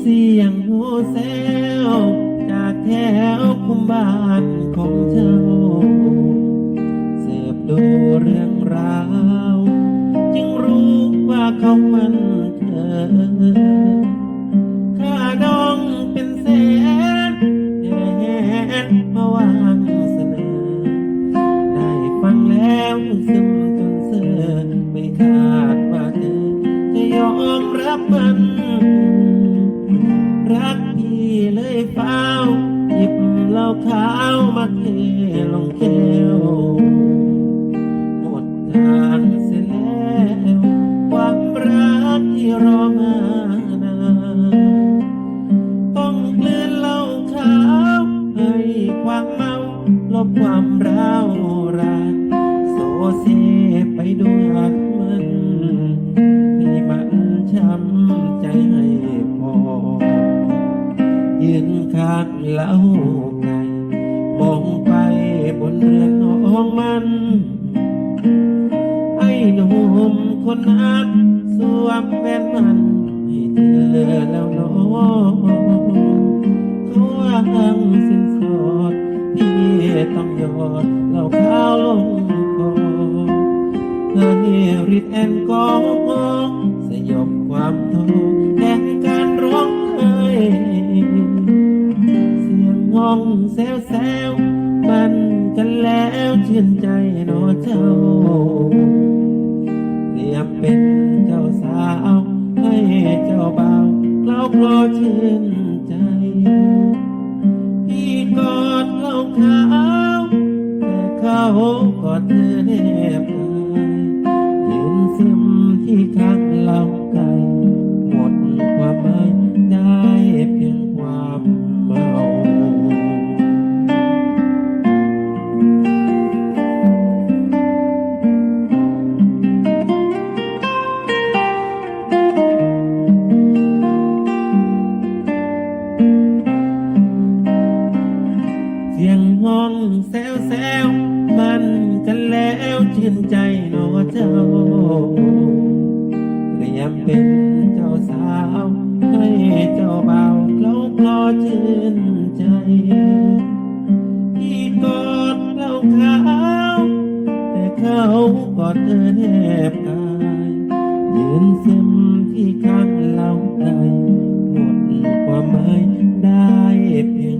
เสียงโหแซวจากแถวคุมบ้านของเจ้า เสพดูเรื่องราว จึงรู้ว่าเขามันเธอค่าดองเป็นแสนแสนมาวางเสนอ ได้ฟังแล้วซึมจนเสือไม่คาดว่าเธอจะยอมรับมัน รักพี่เลยเฝ้า หยิบเหล้าขาวมาเทลงแก้วหมดทางเสียแล้วความรักที่รอมานานต้องกลืนเหล้าขาวให้ความเมาลบความร้าวรานโซเซไปด้วยมันให้มันช้ำ นข้างเล้าไก่มองไปบนเรือนน้องมัน ไอ้หนุ่มคนนั้นสวมแว่นมันให้เธอแล้วน้องเขาว่าังสินสอดพี่ต้องยอดเหล่าข้าวลงคอเพื่อให้ฤทธิ์แอลกอฮอล์สยบความท้อแห่งกา องแซวแซวๆมันกันแล้วชื่นใจหนอเจ้าเรียมเป็นเจ้าสาว ให้เจ้าบ่าวเคล้าคลอชื่นใจ พี่กอดเหล่าขาวแต่เขากอดเธอแนบกายยืนซึมที่ข้างเล่าไก่หมดความหมายได้ มันกันแล้วชื่นใจหนอเจ้าเรียมเป็นเจ้าสาว ให้เจ้าบ่าวเคล้าคลอชื่นใจพี่กอดเหล่าขาวแต่เขากอดเธอแนบกายยืนซึมที่ข้างเหล่าไก่หมดความหมายได้เพียง